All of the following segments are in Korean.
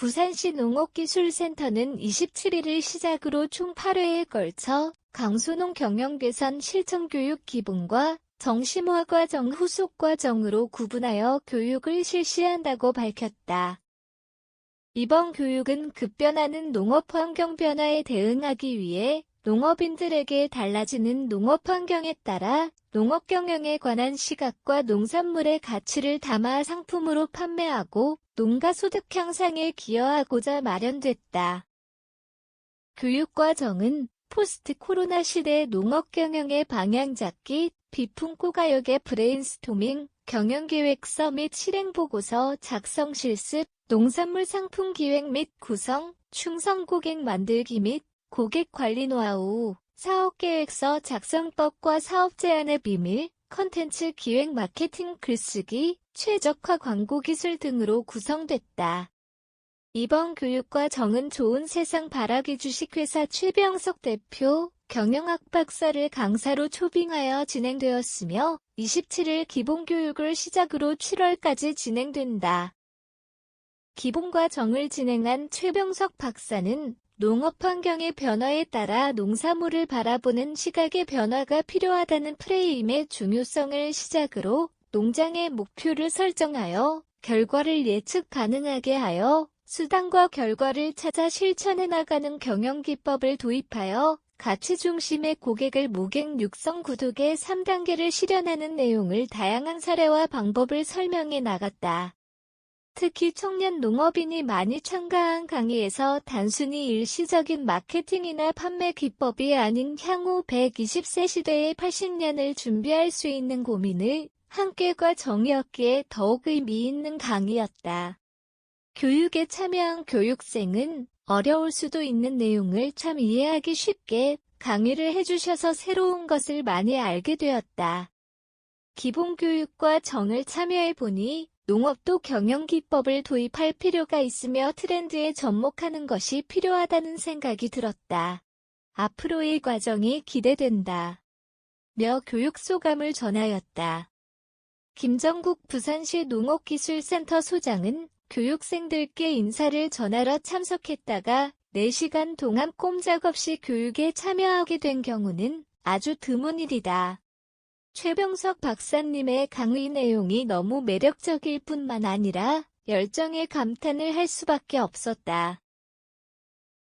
부산시 농업기술센터는 27일을 시작으로 총 8회에 걸쳐 강수농 경영개선 실전교육 기본과 정심화 과정 후속 과정으로 구분하여 교육을 실시한다고 밝혔다. 이번 교육은 급변하는 농업 환경 변화에 대응하기 위해 농업인들에게 달라지는 농업 환경에 따라 농업 경영에 관한 시각과 농산물의 가치를 담아 상품으로 판매하고 농가 소득 향상에 기여하고자 마련됐다. 교육과정은 포스트 코로나 시대 농업 경영의 방향 잡기, 비품고 가역의 브레인스토밍, 경영계획 서 및 실행보고서 작성 실습, 농산물 상품 기획 및 구성, 충성 고객 만들기 및 고객 관리 노하우, 사업계획서 작성법과 사업 제안의 비밀, 컨텐츠 기획 마케팅 글쓰기, 최적화 광고 기술 등으로 구성됐다. 이번 교육과 정은 좋은 세상 바라기 주식회사 최병석 대표, 경영학 박사를 강사로 초빙하여 진행되었으며 27일 기본교육을 시작으로 7월까지 진행된다. 기본과 정을 진행한 최병석 박사는 농업 환경의 변화에 따라 농사물을 바라보는 시각의 변화가 필요하다는 프레임의 중요성을 시작으로 농장의 목표를 설정하여 결과를 예측 가능하게 하여 수단과 결과를 찾아 실천해 나가는 경영 기법을 도입하여 가치 중심의 고객을 모객 육성 구독의 3단계를 실현하는 내용을 다양한 사례와 방법을 설명해 나갔다. 특히 청년 농업인이 많이 참가한 강의에서 단순히 일시적인 마케팅이나 판매 기법이 아닌 향후 120세 시대의 80년을 준비할 수 있는 고민을 함께과 정의었기에 더욱 의미 있는 강의였다. 교육에 참여한 교육생은 어려울 수도 있는 내용을 참 이해하기 쉽게 강의를 해주셔서 새로운 것을 많이 알게 되었다. 기본교육과 정을 참여해보니 농업도 경영기법을 도입할 필요가 있으며 트렌드에 접목하는 것이 필요하다는 생각이 들었다. 앞으로의 과정이 기대된다. 며 교육 소감을 전하였다. 김정국 부산시 농업기술센터 소장은 교육생들께 인사를 전하러 참석했다가 4시간 동안 꼼짝없이 교육에 참여하게 된 경우는 아주 드문 일이다. 최병석 박사님의 강의 내용이 너무 매력적일 뿐만 아니라 열정에 감탄을 할 수밖에 없었다.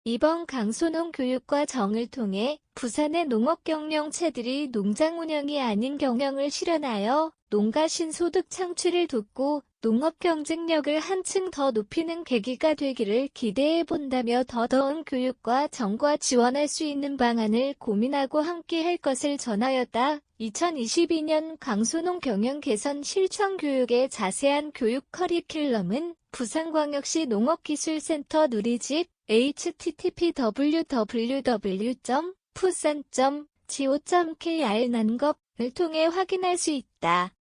이번 강소농 교육과 정을 통해 부산의 농업 경영체들이 농장 운영이 아닌 경영을 실현하여 농가 신소득 창출을 돕고 농업 경쟁력을 한층 더 높이는 계기가 되기를 기대해 본다며 더더운 교육과 정과 지원할 수 있는 방안을 고민하고 함께 할 것을 전하였다. 2022년 강소농 경영 개선 실천 교육의 자세한 교육 커리큘럼은 부산광역시 농업기술센터 누리집 http www.fusan.go.kr 난겁을 통해 확인할 수 있다.